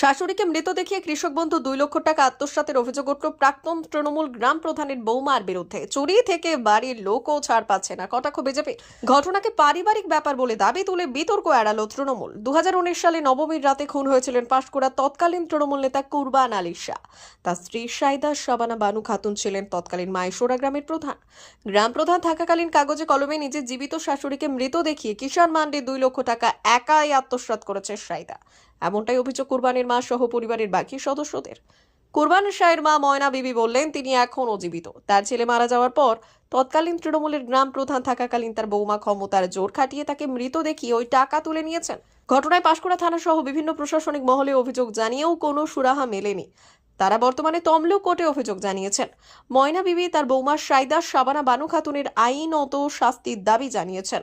শাশুড়িকে মৃত দেখিয়ে কৃষক বন্ধু দুই লক্ষ টাকা আত্মসাতের অভিযোগ উঠল। প্রাক্তন তৃণমূল গ্রাম প্রধানের বৌমার বিরুদ্ধে। চুরি থেকে বাড়ির লোকও ছাড় পাচ্ছে না। কটাক্ষ বিজেপি ঘটনাকে পারিবারিক ব্যাপার বলে দাবি তুলে বিতর্ক এড়ালো তৃণমূল। দুহাজার উনিশ সালে নবমীর রাতে খুন হয়েছিলেন পাঁশকুড়া তৎকালীন তৃণমূল নেতা কুরবান আলী শাহ। তার স্ত্রী সাইদা শাবানা বানু খাতুন ছিলেন তৎকালীন মাইশোরা গ্রামের প্রধান। গ্রাম প্রধান থাকাকালীন কাগজে কলমে নিজের জীবিত শাশুড়িকে মৃত দেখিয়ে কিষাণ মান্ডি দুই লক্ষ টাকা একাই আত্মসাৎ করেছে সাইদা। এমনটাই অভিযোগ কুরবানির মা সহ পরিবারের বাকি সদস্যদের। কুরবান শাহের মা ময়না বিবি বললেন, তিনি এখনও জীবিত। তার ছেলে মারা যাওয়ার পর তৎকালীন তৃণমূলের গ্রাম প্রধান থাকাকালীন তার বৌমা ক্ষমতার জোর খাটিয়ে তাকে মৃত দেখিয়ে ওই টাকা তুলে নিয়েছেন। ঘটনায় পাশকুড়া থানা সহ বিভিন্ন প্রশাসনিক মহলে অভিযোগ জানিয়েও কোনো সুরাহা মেলেনি। তারা বর্তমানে তমলুক কোর্টে অভিযোগ জানিয়েছেন। ময়না বিবি, তার বৌমা সাইদা শাবানা বানু খাতুনের আইনত শাস্তির দাবি জানিয়েছেন।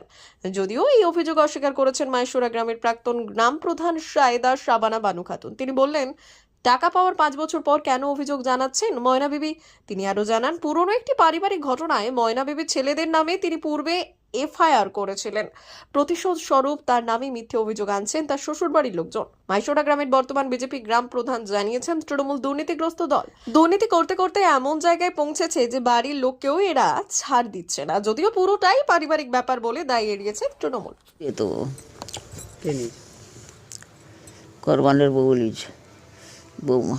যদিও এই অভিযোগ অস্বীকার করেছেন মাইশোরা গ্রামের প্রাক্তন গ্রাম প্রধান সায়দা শাবানা বানু খাতুন। তিনি বললেন, টাকা পাওয়ার পাঁচ বছর পর কেন অভিযোগ জানাচ্ছেন ময়না বিবি? তিনি আরও জানান, পুরনো একটি পারিবারিক ঘটনায় ময়না বিবির ছেলেদের নামে তিনি পূর্বে এফআইআর করেছিলেন। প্রতিশোধ স্বরূপ তার নামে মিথ্যে অভিযোগ আনছেন তার শ্বশুরবাড়ির লোকজন। মাইশোরা গ্রামের বর্তমান বিজেপি গ্রাম প্রধান জানিয়েছেন তৃণমূল দুর্নীতিগ্রস্ত দল। দুর্নীতি করতে করতে এমন জায়গায় পৌঁছেছে যে বাড়ির লোককেও এরা ছাড় দিচ্ছে না। যদিও পুরোটাই পারিবারিক ব্যাপার বলে দায় এড়িয়েছে তৃণমূল। এ তো কোরবানের বউ লিজ বৌমা।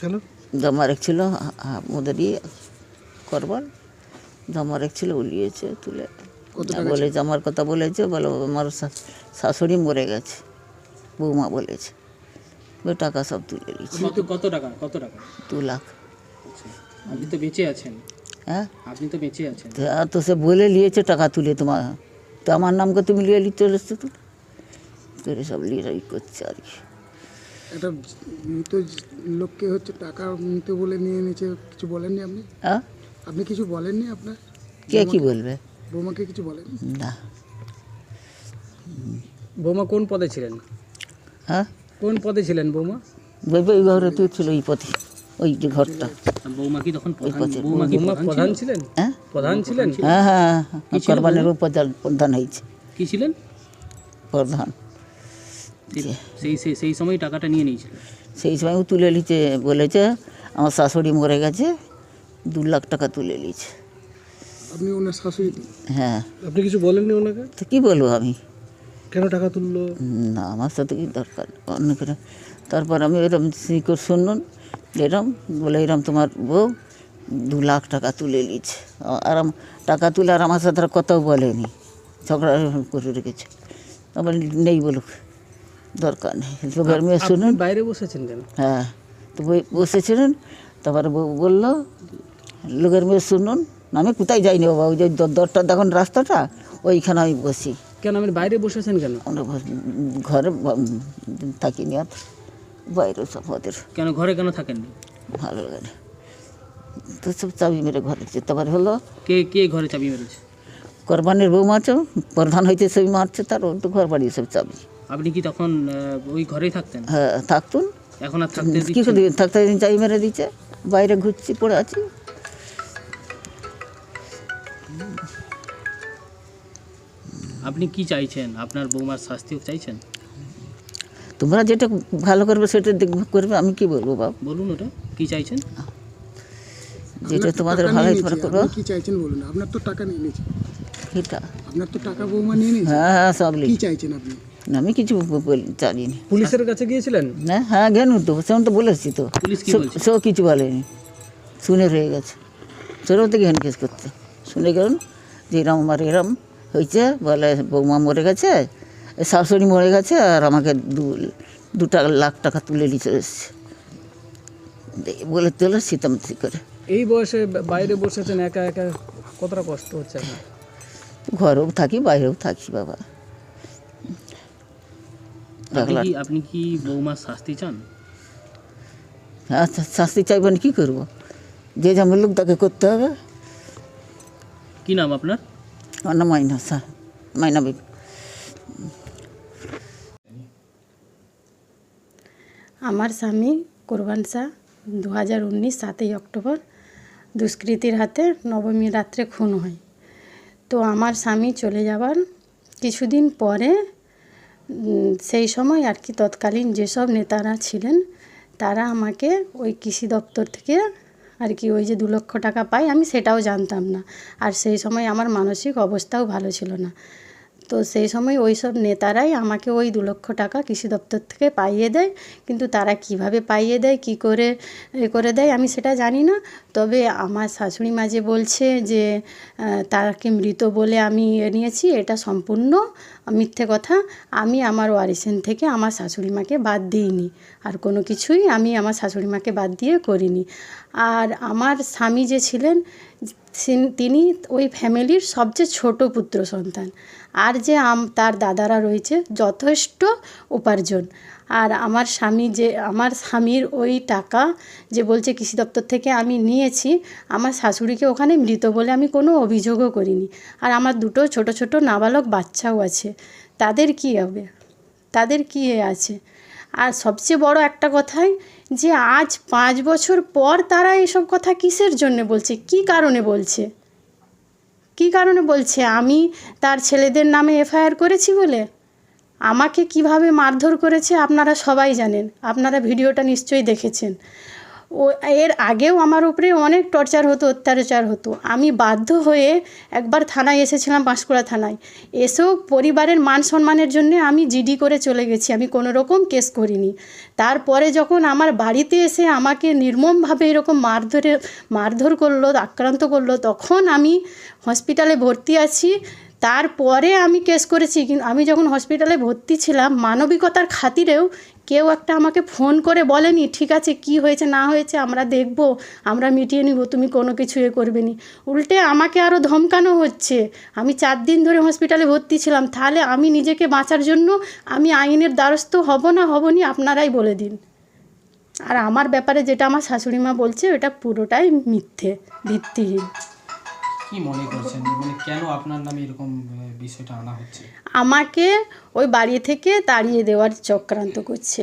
কেন? জামার এক ছিল মোদেরই কোরবান জামার এক ছিল উলিয়েছে তুলে। বলে জামার কথা বলেছে বলে আমার শাশুড়ি মরে গেছে বৌমা বলেছে। ওই টাকা সব তুলে নিয়েছে কত কত টাকা কত টাকা? দু লাখ। আপনি তো বেঁচে আছেন। হ্যাঁ? আপনি তো বেঁচে আছেন। তো আর তো সে বলে নিয়েছে টাকা তুলে তোমার তো আমার নামকে তুমি নিয়ে নিতে চলেছো তো? করে সব নিয়ে করছে আর কি। একটা মৃত লোককে হচ্ছে টাকা মৃত বলে নিয়ে নিচে কিছু বলেননি আপনি? হ্যাঁ? আপনি কিছু বলেননি আপনার? কে কি বলবে? বৌমাকে কিছু বলেন। না। বৌমা কোন পদে ছিলেন? হ্যাঁ? কোন পদে ছিলেন বৌমা? ওই ঘরে তুই ছিল ওই পথে ওই যে ঘরটা। বৌমা কি তখন ওই পথে। বৌমা কি প্রধান ছিলেন? হ্যাঁ? প্রধান ছিলেন? হ্যাঁ হ্যাঁ হ্যাঁ কোরবানের প্রধান প্রধান হয়েছে। কি ছিলেন? প্রধান। সেই সেই সেই সময় টাকাটা নিয়ে নিয়েছিলেন? সেই সময় তুলে নিচ্ছে বলেছে আমার শাশুড়ি মরে গেছে দু লাখ টাকা তুলে নিয়েছে। আপনি ওনার শাশুড়ি? হ্যাঁ। আপনি কিছু বলেননি ওনাকে? তো কী বলব আমি? কেন টাকা তুললো? না আমার সাথে কি দরকার? অন্য করে তারপর আমি এরম শিকড় শুনুন এরম বলে এরম তোমার বউ দু লাখ টাকা তুলে নিয়েছে। আর টাকা তুলে আর আমার সাথে আর কথাও বলেনি। ঝগড়া করে রেখেছে। আবার নেই বলুক দরকার নেই। লোকের মেয়ে শুনুন। বাইরে বসেছেন কেন? হ্যাঁ তো বসেছিলেন তারপরে বউ বলল লোকের মেয়ে শুনুন আমি কোথায় যাইনি বাবা ওই যে দরটা দেখুন রাস্তাটা ওইখানে আমি বসি। কেন আপনি বাইরে বসেছেন কেন? আমরা ঘর- থাকিনি আর বাইরে সব ওদের। কেন ঘরে কেন থাকেননি? ভালো লাগে তো সব চাবি মেরে ঘরে যেতে পারে হলো কে কে ঘরে চাবি মেরেছে? কোরবানির বউ মারছে প্রধান হইতে সবই মারছে তার তো ঘর বাড়ি সব চাবি। আপনি কি তখন ওই ঘরেই থাকতেন? হ্যাঁ থাকতুন। এখন আর থাকতে কী দিচ্ছেন থাকতে চাবি মেরে দিচ্ছে বাইরে ঘুরছি পড়ে আছি। আপনি কি চাইছেন? আপনার বৌমার শাস্তিও চাইছেন? তোমরা যেটা ভালো করবে সেটা দেখবে করবে আমি কি বলব বাবা বলুন ওটা কি চাইছেন? যেটা তোমাদের ভালো তোমরা নিয়েছে, কি চাইছেন বলুন আপনার তো টাকা নিয়ে নিয়েছে। এটা আপনার তো টাকা বৌমা নিয়ে নিয়েছে। হ্যাঁ হ্যাঁ সব কি চাইছেন আপনি? আমি কিছু বল- জানিনি। পুলিশের কাছে গিয়েছিলেন? না হ্যাঁ গেনু তো সেমন তো বলেছি তো। পুলিশ সেও কিছু বলেনি। শুনে রয়ে গেছে। সেটাও তো গেন কেস করতে শুনে গেলেন যে এরম আমার এরম। হয়েছে বলে বৌমা মরে গেছে এ শাশুড়ি মরে গেছে আর আমাকে দু দুটা লাখ টাকা তুলে নিয়ে চলে এসছে। বলে তোলে শীতামতি করে। এই বয়সে বাইরে বসেছেন একা একা কতটা কষ্ট হচ্ছে ঘরেও থাকি বাইরেও থাকি বাবা। আপনি কি আপনি কি বৌমার শাস্তি চান? আচ্ছা শাস্তি চাইবেন কী করব? যে যেমন লোক তাকে করতে হবে। কি নাম আপনার? আমার আমার স্বামী কোরবান শাহ দু হাজার উনিশ সাতই অক্টোবর দুষ্কৃতীর হাতে নবমী রাত্রে খুন হয়। তো আমার স্বামী চলে যাবার কিছুদিন পরে সেই সময় আর কি তৎকালীন যেসব নেতারা ছিলেন, তারা আমাকে ওই কৃষি দপ্তর থেকে আর কি ওই যে দু লক্ষ টাকা পাই, আমি সেটাও জানতাম না। আর সেই সময় আমার মানসিক অবস্থাও ভালো ছিল না। তো সেই সময় ওই সব নেতারাই আমাকে ওই দু লক্ষ টাকা কৃষি দপ্তর থেকে পাইয়ে দেয়। কিন্তু তারা কীভাবে পাইয়ে দেয়, কি করে, এ করে দেয় আমি সেটা জানি না। তবে আমার শাশুড়ি মা যে বলছে যে তাকে মৃত বলে আমি এ নিয়েছি, এটা সম্পূর্ণ মিথ্যে কথা। আমি আমার ওয়ারিসেন থেকে আমার শাশুড়ি মাকে বাদ দিইনি। আর কোনো কিছুই আমি আমার শাশুড়ি মাকে বাদ দিয়ে করিনি। আর আমার স্বামী যে ছিলেন তিনি ওই ফ্যামিলির সবচেয়ে ছোট পুত্র সন্তান। আর যে আম- তার দাদারা রয়েছে, যথেষ্ট উপার্জন। আর আমার স্বামী যে, আমার স্বামীর ওই টাকা যে বলছে কৃষি দপ্তর থেকে আমি নিয়েছি, আমার শাশুড়িকে ওখানে মৃত বলে আমি কোনো অভিযোগও করিনি। আর আমার দুটো ছোট ছোট নাবালক বাচ্চাও আছে। তাদের কি হবে? তাদের কি আছে? আর সবচেয়ে বড় একটা কথাই যে আজ পাঁচ বছর পর তারা এসব কথা কিসের জন্য বলছে? কি কারণে বলছে? কি কারণে বলছে? আমি তার ছেলেদের নামে এফআইআর করেছি বলে? আমাকে কীভাবে মারধর করেছে আপনারা সবাই জানেন। আপনারা ভিডিওটা নিশ্চয়ই দেখেছেন। ও এর আগেও আমার উপরে অনেক টর্চার হতো, অত্যাচার হতো। আমি বাধ্য হয়ে একবার থানায় এসেছিলাম পাঁশকুড়া থানায়। এসেও পরিবারের মান সম্মানের জন্য আমি জিডি করে চলে গেছি। আমি কোনো রকম কেস করিনি। তারপরে যখন আমার বাড়িতে এসে আমাকে নির্মমভাবে এরকম মারধরে, মারধর করল, আক্রান্ত করল, তখন আমি হসপিটালে ভর্তি আছি। তারপরে আমি কেস করেছি। কিন্তু আমি যখন হসপিটালে ভর্তি ছিলাম, মানবিকতার খাতিরেও কেউ একটা আমাকে ফোন করে বলেনি, ঠিক আছে, কি হয়েছে, না হয়েছে, আমরা দেখব, আমরা মিটিয়ে নিব, তুমি কোনো কিছু এ করবে নি। উল্টে আমাকে আরও ধমকানো হচ্ছে। আমি চার দিন ধরে হসপিটালে ভর্তি ছিলাম, তাহলে আমি নিজেকে বাঁচার জন্য আমি আইনের দ্বারস্থ হব না হব নি, আপনারাই বলে দিন। আর আমার ব্যাপারে যেটা আমার শাশুড়ি মা বলছে, ওটা পুরোটাই মিথ্যে, ভিত্তিহীন। কি মনে করছেন? মানে কেন আপনার নামে এরকম বিষয়টা আনা হচ্ছে? আমাকে ওই বাড়ি থেকে তাড়িয়ে দেওয়ার চক্রান্ত করছে।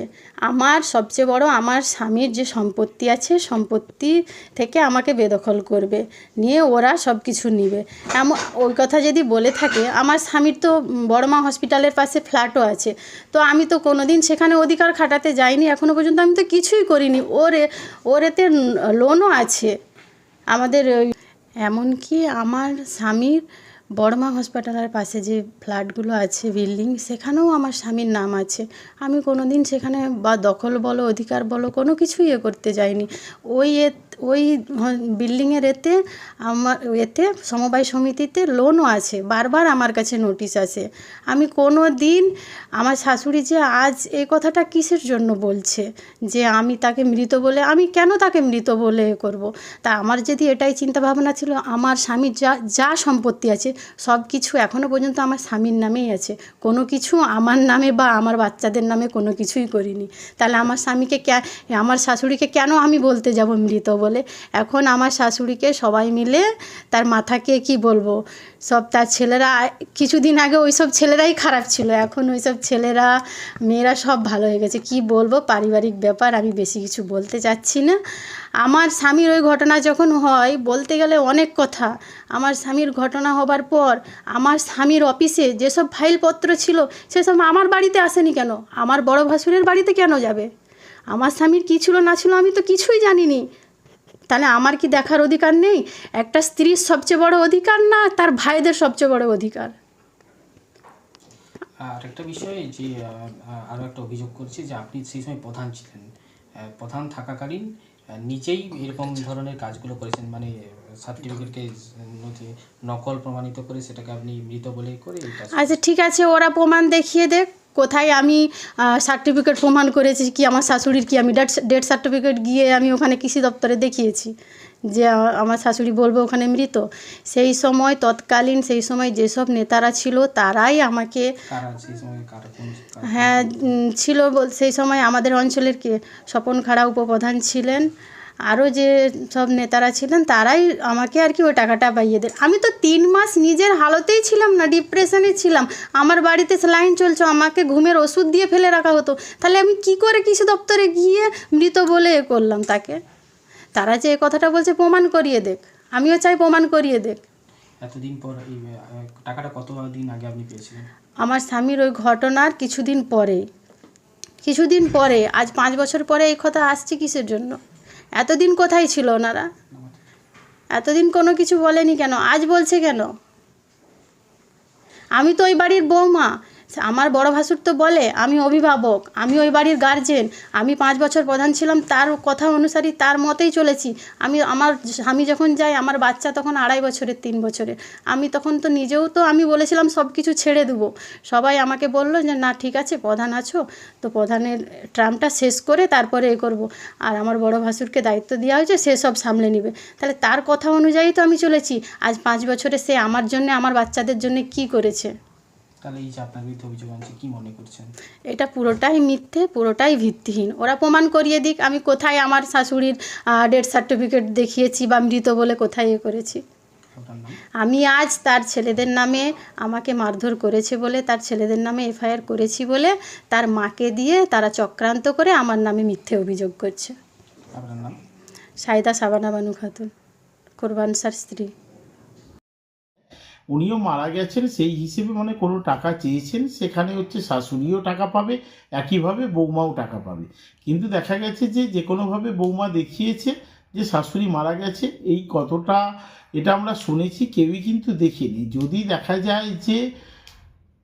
আমার সবচেয়ে বড়, আমার স্বামীর যে সম্পত্তি আছে, সম্পত্তি থেকে আমাকে বেদখল করবে। নিয়ে ওরা সব কিছু নিবে। এমন, ওই কথা যদি বলে থাকে, আমার স্বামীর তো বড়মা হসপিটালের পাশে ফ্ল্যাটও আছে। তো আমি তো কোনো দিন সেখানে অধিকার খাটাতে যাইনি এখনও পর্যন্ত আমি তো কিছুই করিনি। ওরে, ওরেতে লোনও আছে। আমাদের ওই এমনকি আমার স্বামীর বড়মা হসপিটালের পাশে যে ফ্ল্যাটগুলো আছে বিল্ডিং সেখানেও আমার স্বামীর নাম আছে। আমি কোনো দিন সেখানে বা দখল বলো, অধিকার বলো, কোনো কিছুই এ করতে যাইনি। ওই এ ওই বিল্ডিংয়ের এতে আমার, এতে সমবায় সমিতিতে লোনও আছে। বারবার আমার কাছে নোটিশ আছে। আমি কোনো দিন আমার শাশুড়ি যে আজ এই কথাটা কিসের জন্য বলছে? যে আমি তাকে মৃত বলে, আমি কেন তাকে মৃত বলে করব? তা আমার যদি এটাই চিন্তা ভাবনা ছিল, আমার স্বামীর যা যা সম্পত্তি আছে, সব কিছু এখনও পর্যন্ত আমার স্বামীর নামেই আছে। কোনো কিছু আমার নামে বা আমার বাচ্চাদের নামে কোনো কিছুই করিনি। তাহলে আমার স্বামীকে আমার শাশুড়িকে কেন আমি বলতে যাব মৃত বলে? এখন আমার শাশুড়িকে সবাই মিলে তার মাথাকে কি বলব? সব তার ছেলেরা, কিছুদিন আগে ওই সব ছেলেরাই খারাপ ছিল, এখন ওই সব ছেলেরা, মেয়েরা সব ভালো হয়ে গেছে। কি বলব? পারিবারিক ব্যাপার, আমি বেশি কিছু বলতে চাচ্ছি না। আমার স্বামীর ওই ঘটনা যখন হয়, বলতে গেলে অনেক কথা। আমার স্বামীর ঘটনা হবার পর, আমার স্বামীর অফিসে যেসব ফাইলপত্র ছিল, সেসব আমার বাড়িতে আসেনি কেন? আমার বড় ভাসুরের বাড়িতে কেন যাবে? আমার স্বামীর কী ছিল, না ছিল, আমি তো কিছুই জানিনি। তাহলে আমার কি দেখার অধিকার নেই? একটা স্ত্রীর সবচেয়ে বড় অধিকার না তার ভাইদের সবচেয়ে বড় অধিকার? আর একটা বিষয় যে আহ, আহ, আরও একটা অভিযোগ করছে যে আপনি সেই সময় প্রধান ছিলেন। প্রধান থাকাকালীন নিজেই এরকম ধরনের কাজগুলো করেছেন মানে সার্টিফিকেটকে নথি নকল প্রমাণিত করে সেটাকে আপনি মৃত বলে করে আচ্ছা ঠিক আছে ওরা প্রমাণ দেখিয়ে দেখ। কোথায় আমি সার্টিফিকেট প্রমাণ করেছি কি আমার শাশুড়ির কি আমি ডেট ডেথ সার্টিফিকেট গিয়ে আমি ওখানে কৃষি দপ্তরে দেখিয়েছি যে আমার শাশুড়ি বলব ওখানে মৃত সেই সময় তৎকালীন সেই সময় যেসব নেতারা ছিল তারাই আমাকে? হ্যাঁ ছিল বল- সেই সময় আমাদের অঞ্চলের কে স্বপন খাড়া উপপ্রধান ছিলেন আরও যে সব নেতারা ছিলেন তারাই আমাকে আর কি ওই টাকাটা পাইয়ে দেন। আমি তো তিন মাস নিজের হালতেই ছিলাম না ডিপ্রেশনে ছিলাম। আমার বাড়িতে স্যালাইন চলছে আমাকে ঘুমের ওষুধ দিয়ে ফেলে রাখা হতো। তাহলে আমি কি করে কৃষি দপ্তরে গিয়ে মৃত বলে এ করলাম তাকে? তারা যে এ কথাটা বলছে প্রমাণ করিয়ে দেখ। আমিও চাই প্রমাণ করিয়ে দেখ। এতদিন পর টাকাটা কত দিন আগে আপনি পেয়েছিলেন? আমার স্বামীর ওই ঘটনার কিছুদিন পরে। কিছুদিন পরে আজ পাঁচ বছর পরে এই কথা আসছে কিসের জন্য? এতদিন কোথায় ছিল ওনারা? এতদিন কোনো কিছু বলেনি কেন? আজ বলছে কেন? আমি তো ওই বাড়ির বৌমা আমার বড় ভাসুর তো বলে, আমি অভিভাবক, আমি ওই বাড়ির গার্জেন আমি পাঁচ বছর প্রধান ছিলাম, তার কথা অনুসারী তার মতেই চলেছি। আমি আমার স্বামী যখন যাই, আমার বাচ্চা তখন আড়াই বছরের, তিন বছরের। আমি তখন তো নিজেও তো আমি বলেছিলাম সব কিছু ছেড়ে দেবো। সবাই আমাকে বলল যে, না, ঠিক আছে, প্রধান আছো, তো প্রধানের ট্রামটা শেষ করে তারপরে এ করব। আর আমার বড় ভাসুরকে দায়িত্ব দেওয়া হয়েছে, সে সব সামলে নেবে। তাহলে তার কথা অনুযায়ী তো আমি চলেছি। আজ পাঁচ বছরে সে আমার জন্য, আমার বাচ্চাদের জন্য কি করেছে? তাহলে এই যে আপনার বিরুদ্ধে অভিযোগ আনছে কি মনে করছেন? এটা পুরোটাই মিথ্যে পুরোটাই ভিত্তিহীন। ওরা প্রমাণ করিয়ে দিক আমি কোথায় আমার শাশুড়ির ডেথ সার্টিফিকেট দেখিয়েছি বা মৃত বলে কোথায় এ করেছি। আমি আজ তার ছেলেদের নামে আমাকে মারধর করেছে বলে তার ছেলেদের নামে এফআইআর করেছি বলে তার মাকে দিয়ে তারা চক্রান্ত করে আমার নামে মিথ্যে অভিযোগ করছে। সাইদা সাবানা বানু খাতুন কোরবান স্ত্রী। উনিও মারা গেছেন, সেই হিসেবে মানে কোনো টাকা চেয়েছেন, সেখানে হচ্ছে শাশুড়িও টাকা পাবে, একইভাবে বৌমাও টাকা পাবে। কিন্তু দেখা গেছে যে যে কোনোভাবে বৌমা দেখিয়েছে যে শাশুড়ি মারা গেছে, এই কতটা এটা আমরা শুনেছি, কেউই কিন্তু দেখিনি। যদি দেখা যায় যে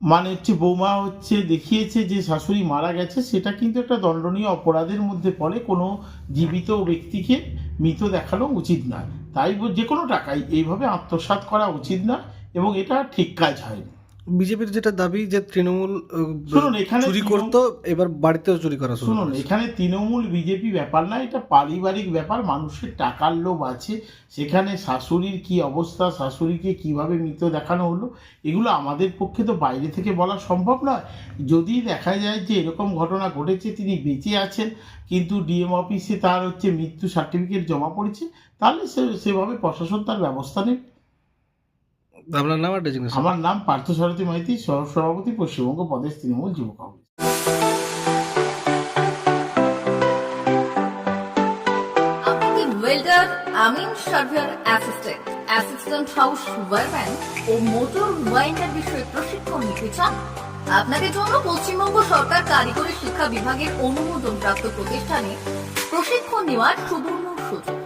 মানে হচ্ছে বৌমা হচ্ছে দেখিয়েছে যে শাশুড়ি মারা গেছে, সেটা কিন্তু একটা দণ্ডনীয় অপরাধের মধ্যে পড়ে, কোনো জীবিত ব্যক্তিকে মৃত দেখানো উচিত নয়। তাই যে কোনো টাকাই, এইভাবে আত্মসাৎ করা উচিত না এবং এটা ঠিক কাজ হয়নি। বিজেপির যেটা দাবি যে তৃণমূল শুনুন, এখানে চুরি করতো এবার বাড়িতেও চুরি করা শুনুন এখানে তৃণমূল বিজেপি ব্যাপার না এটা পারিবারিক ব্যাপার মানুষের টাকার লোভ আছে সেখানে শাশুড়ির কি অবস্থা শাশুড়িকে কীভাবে মৃত দেখানো হলো এগুলো আমাদের পক্ষে তো বাইরে থেকে বলা সম্ভব নয়। যদি দেখা যায় যে এরকম ঘটনা ঘটেছে তিনি বেঁচে আছেন কিন্তু ডিএম অফিসে তার হচ্ছে মৃত্যু সার্টিফিকেট জমা পড়েছে তাহলে সে সেভাবে প্রশাসন তার ব্যবস্থা নেবে। আপনার নাম আর ডেজিগনেশন আমার নাম পার্থ পার্থসারথী মাইতি সভাপতি পশ্চিমবঙ্গ প্রদেশ তৃণমূল যুব কংগ্রেস। ওয়েল্ডার আমিন surveyor assistant assistant house wireman ও মোটর ওয়াইন্ডার বিষয়ে প্রশিক্ষণ নিতে চান? আপনাদের জন্য পশ্চিমবঙ্গ সরকার কারিগরি শিক্ষা বিভাগের অনুমোদন প্রাপ্ত প্রতিষ্ঠানে প্রশিক্ষণ নেওয়ার সুবর্ণ সুযোগ।